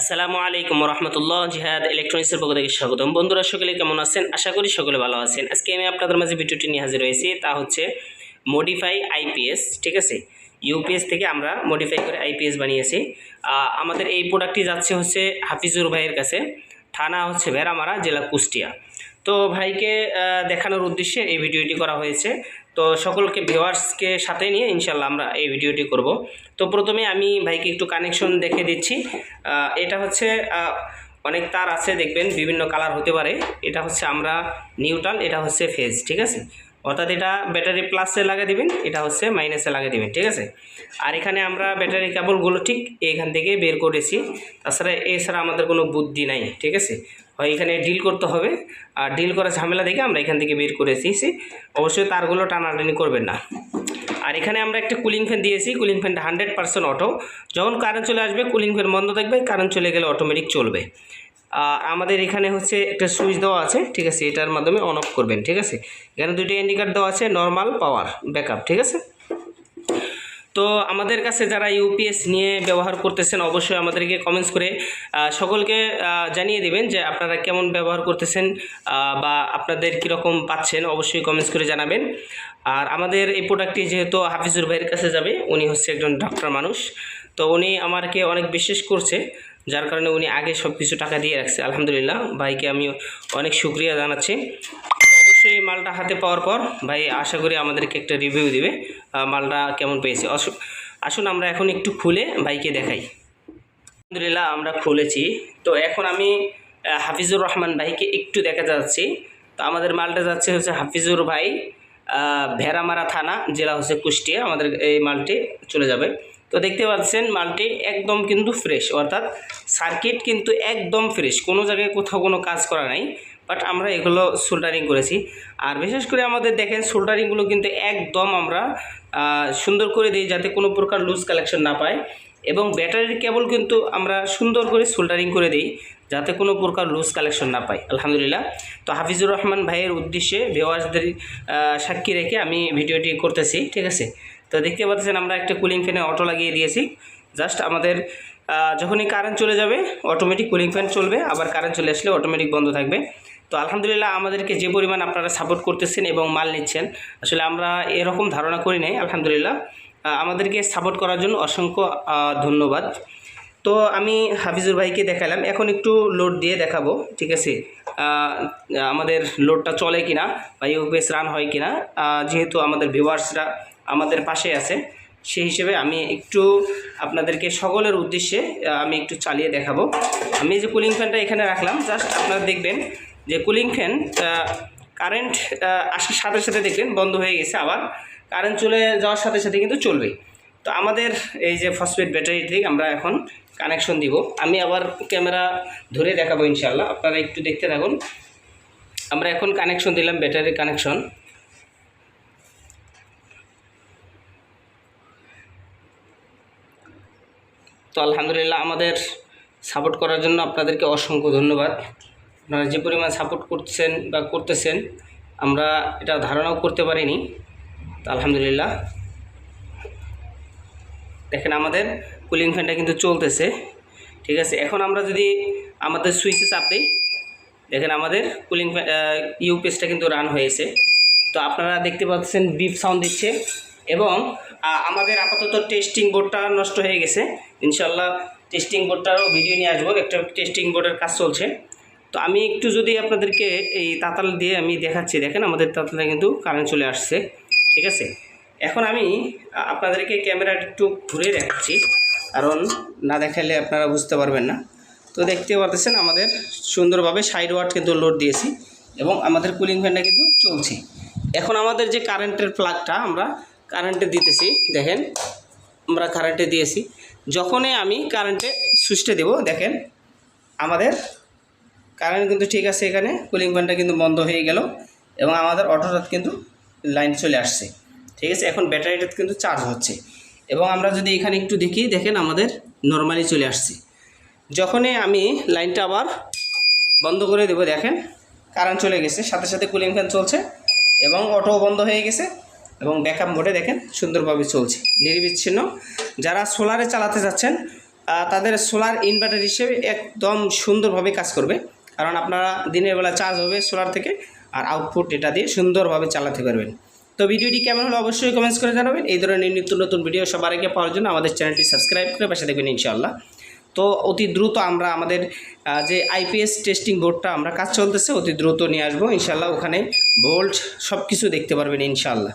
আসসালামু আলাইকুম রহমতুল্লাহ জিহাদ ইলেকট্রনিক্সের পক্ষ থেকে স্বাগতম। বন্ধুরা, সকলে কেমন আছেন? আশা করি সকলে ভালো আছেন। আজকে আমি আপনাদের মাঝে ভিডিওটি নিয়ে হাজির হয়েছি। তা হচ্ছে মডিফাই আইপিএস ঠিক আছে? ইউপিএস থেকে আমরা মডিফাই করে আইপিএস বানিয়েছি। আমাদের এই প্রোডাক্টটি যাচ্ছে হচ্ছে হাফিজুর ভাইয়ের কাছে। থানা হচ্ছে ভেরামারা জেলা কুষ্টিয়া। তো ভাইকে দেখানোর উদ্দেশ্যে এই ভিডিওটি করা হয়েছে। তো সকলকে, ভিউয়ার্সকে সাথে নিয়ে ইনশাল্লাহ আমরা এই ভিডিওটি করব। তো প্রথমে আমি ভাইকে একটু কানেকশন দেখে দিচ্ছি। এটা হচ্ছে অনেক তার আছে, দেখবেন, বিভিন্ন কালার হতে পারে। এটা হচ্ছে আমরা নিউট্রাল, এটা হচ্ছে ফেজ, ঠিক আছে? অর্থাৎ এটা ব্যাটারি প্লাসে লাগিয়ে দিবেন, এটা হচ্ছে মাইনাসে লাগিয়ে দিবেন, ঠিক আছে? আর এখানে আমরা ব্যাটারি কেবলগুলো ঠিক এখান থেকে বের করেছি। তাছাড়া এছাড়া আমাদের কোনো বুদ্ধি নাই, ঠিক আছে? হয় এখানে ডিল করতে হবে। আর ডিল করার ঝামেলা দেখে আমরা এখান থেকে বের করে এসেছি অবশ্যই তারগুলো টানাটানি করবেন না। আর এখানে আমরা একটা কুলিং ফ্যান দিয়েছি। কুলিং ফ্যানটা হান্ড্রেড পার্সেন্ট অটো যখন কারেন্ট চলে আসবে কুলিং ফ্যান বন্ধ থাকবে কারেন্ট চলে গেলে অটোমেটিক চলবে। আমাদের এখানে হচ্ছে একটা সুইচ দেওয়া আছে, ঠিক আছে? এটার মাধ্যমে অন অফ করবেন, ঠিক আছে? এখানে দুটো ইন্ডিকেট দেওয়া আছে নর্মাল পাওয়ার ব্যাকআপ ঠিক আছে? তো আমাদের কাছে যারা ইউপিএস নিয়ে ব্যবহার করতেছেন, অবশ্যই আমাদেরকে কমেন্টস করে সকলকে জানিয়ে দেবেন যে আপনারা কেমন ব্যবহার করতেছেন বা আপনাদের কীরকম পাচ্ছেন, অবশ্যই কমেন্টস করে জানাবেন। আর আমাদের এই প্রোডাক্টটি যেহেতু হাফিজুর ভাইয়ের কাছে যাবে, উনি হচ্ছে একজন ডক্টর মানুষ। তো উনি আমাকে অনেক বিশ্বাস করছে, যার কারণে উনি আগে সব কিছু টাকা দিয়ে রাখছে। আলহামদুলিল্লাহ, ভাইকে আমি অনেক শুক্রিয়া জানাচ্ছি। অবশ্যই মালটা হাতে পাওয়ার পর ভাই আশা করি আমাদেরকে একটা রিভিউ দিবে। মালটা কেমন পেয়েছে? আসুন আমরা এখন একটু খুলে ভাইকে দেখাই। আলহামদুলিল্লাহ, আমরা খুলেছি। তো এখন আমি হাফিজুর রহমান ভাইকে একটু দেখা যাচ্ছি। তো আমাদের মালটা যাচ্ছে হচ্ছে হাফিজুর ভাই ভেড়ামারা থানা, জেলা হচ্ছে কুষ্টিয়া। আমাদের এই মালটি চলে যাবে। তো দেখতে পাচ্ছেন মালটি একদম কিন্তু ফ্রেশ অর্থাৎ সার্কিট কিন্তু একদম ফ্রেশ কোনো জায়গায় কোথাও কোনো কাজ করা নাই বাট আমরা এগুলো সোল্ডারিং করেছি। আর বিশেষ করে আমাদের দেখেন সোল্ডারিংগুলো কিন্তু একদম আমরা সুন্দর করে দিই যাতে কোনো প্রকার লুজ কালেকশন না পায়, এবং ব্যাটারির কেবল কিন্তু আমরা সুন্দর করে সোল্ডারিং করে দিই যাতে কোনো প্রকার লুজ কালেকশন না পাই আলহামদুলিল্লাহ। তো হাফিজুর রহমান ভাইয়ের উদ্দেশ্যে ভিওয়ার্সদের সাক্ষী রেখে আমি ভিডিওটি করতেছি, ঠিক আছে? তো দেখতে পাচ্ছেন আমরা একটা কুলিং ফ্যানে অটো লাগিয়ে দিয়েছি। জাস্ট আমাদের যখনই কারেন্ট চলে যাবে অটোমেটিক কুলিং ফ্যান চলবে, আবার কারেন্ট চলে আসলে অটোমেটিক বন্ধ থাকবে। তো আলহামদুলিল্লাহ আমাদেরকে যে পরিমাণ আপনারা সাপোর্ট করতেছেন এবং মাল নিচ্ছেন, আসলে আমরা এরকম ধারণা করি নাই, আলহামদুলিল্লাহ। আমাদেরকে সাপোর্ট করার জন্য অসংখ্য ধন্যবাদ। তো আমি হাফিজুর ভাইকে দেখালাম, এখন একটু লোড দিয়ে দেখাবো, ঠিক আছে? আমাদের লোডটা চলে কিনা, বা ইউপিএস রান হয় কিনা যেহেতু আমাদের ভিউয়ার্সরা আমাদের পাশে আছে। সেই হিসেবে আমি একটু আপনাদেরকে সকলের উদ্দেশ্যে আমি একটু চালিয়ে দেখাবো। আমি যে কুলিং ফ্যানটা এখানে রাখলাম জাস্ট আপনারা দেখবেন যে কুলিং ফ্যান কারেন্ট আসার সাথে সাথে দেখবেন বন্ধ হয়ে গেছে আবার। কারেন্ট চলে যাওয়ার সাথে সাথে কিন্তু চলবে তো আমাদের এই যে ফসফেট ব্যাটারি থেকে আমরা এখন কানেকশন দিব। আমি আবার ক্যামেরা ধরে দেখাবো ইনশাল্লাহ আপনারা একটু দেখতে থাকুন। আমরা এখন কানেকশন দিলাম ব্যাটারির কানেকশন তো আলহামদুলিল্লাহ আমাদের সাপোর্ট করার জন্য আপনাদেরকে অসংখ্য ধন্যবাদ। আপনারা যে পরিমাণ সাপোর্ট করছেন বা করতেছেন, আমরা এটা ধারণাও করতে পারিনি। তো আলহামদুলিল্লাহ। দেখেন আমাদের কুলিং ফ্যানটা কিন্তু চলতেছে, ঠিক আছে? এখন আমরা যদি আমাদের সুইচে চাপ দিই দেখেন আমাদের কুলিং ইউপিএসটা কিন্তু রান হয়েছে। তো আপনারা দেখতে পাচ্ছেন বিপ সাউন্ড দিচ্ছে। এবং আমাদের আপাতত টেস্টিং বোর্ডটা নষ্ট হয়ে গেছে। ইনশাল্লাহ টেস্টিং বোর্ডটারও ভিডিও নিয়ে আসব। একটা টেস্টিং বোর্ডের কাজ চলছে। তো আমি একটু যদি আপনাদেরকে এই তাতাল দিয়ে আমি দেখাচ্ছি। দেখেন, আমাদের তাতালে কিন্তু কারেন্ট চলে আসছে। ঠিক আছে? এখন আমি আপনাদেরকে ক্যামেরা একটু ঘুরে দেখাচ্ছি। কারণ না দেখালে আপনারা বুঝতে পারবেন না। তো দেখতে পাচ্ছেন আমাদের সুন্দরভাবে সাইড ওয়াট কিন্তু লোড দিয়েছি এবং আমাদের কুলিং ফ্যানটা কিন্তু চলছে। এখন আমাদের যে কারেন্টের প্লাগটা আমরা কারেন্টে দিতেছি, দেখেন, আমরা কারেন্টে দিয়েছি। যখনই আমি কারেন্টে সুইচটা দেব, দেখেন, আমাদের কারেন্ট কিন্তু ঠিক আছে এখানে কুলিং ফ্যানটা কিন্তু বন্ধ হয়ে গেল এবং আমাদের অটোটা কিন্তু লাইন চলে আসছে। ঠিক আছে, এখন ব্যাটারিটা কিন্তু চার্জ হচ্ছে। এবং আমরা যদি এখানে একটু দেখি, দেখেন, আমাদের নর্মালি চলে আসছে। যখনই আমি লাইনটা আবার বন্ধ করে দেবো, দেখেন কারেন্ট চলে গেছে, সাথে সাথে কুলিং ফ্যান চলছে এবং অটো বন্ধ হয়ে গেছে। এবং ব্যাকআপ মোডে দেখেন সুন্দরভাবে চলছে। নির্বিচ্ছিন্ন। যারা সোলারে চালাতে যাচ্ছেন তাদের সোলার ইনভার্টার হিসেবে একদম সুন্দরভাবে কাজ করবে। কারণ আপনারা দিনের বেলা চার্জ হবে সোলার থেকে আর আউটপুট এটা দিয়ে সুন্দরভাবে চালাতে পারবেন। তো ভিডিওটি কেমন হলো অবশ্যই কমেন্টস করে জানাবেন। এই ধরনের নিত্য নতুন ভিডিও সবার আগে পাওয়ার জন্য আমাদের চ্যানেলটি সাবস্ক্রাইব করে পাশে দেখবেন ইনশাআল্লাহ। তো অতি দ্রুত আমরা আমাদের যে আইপিএস টেস্টিং বোর্ডটা আমরা কাজ চলতেছে, অতি দ্রুত নিয়ে আসব। ইনশাআল্লাহ ওখানে ভোল্ট সব কিছু দেখতে পারবেন ইনশাআল্লাহ।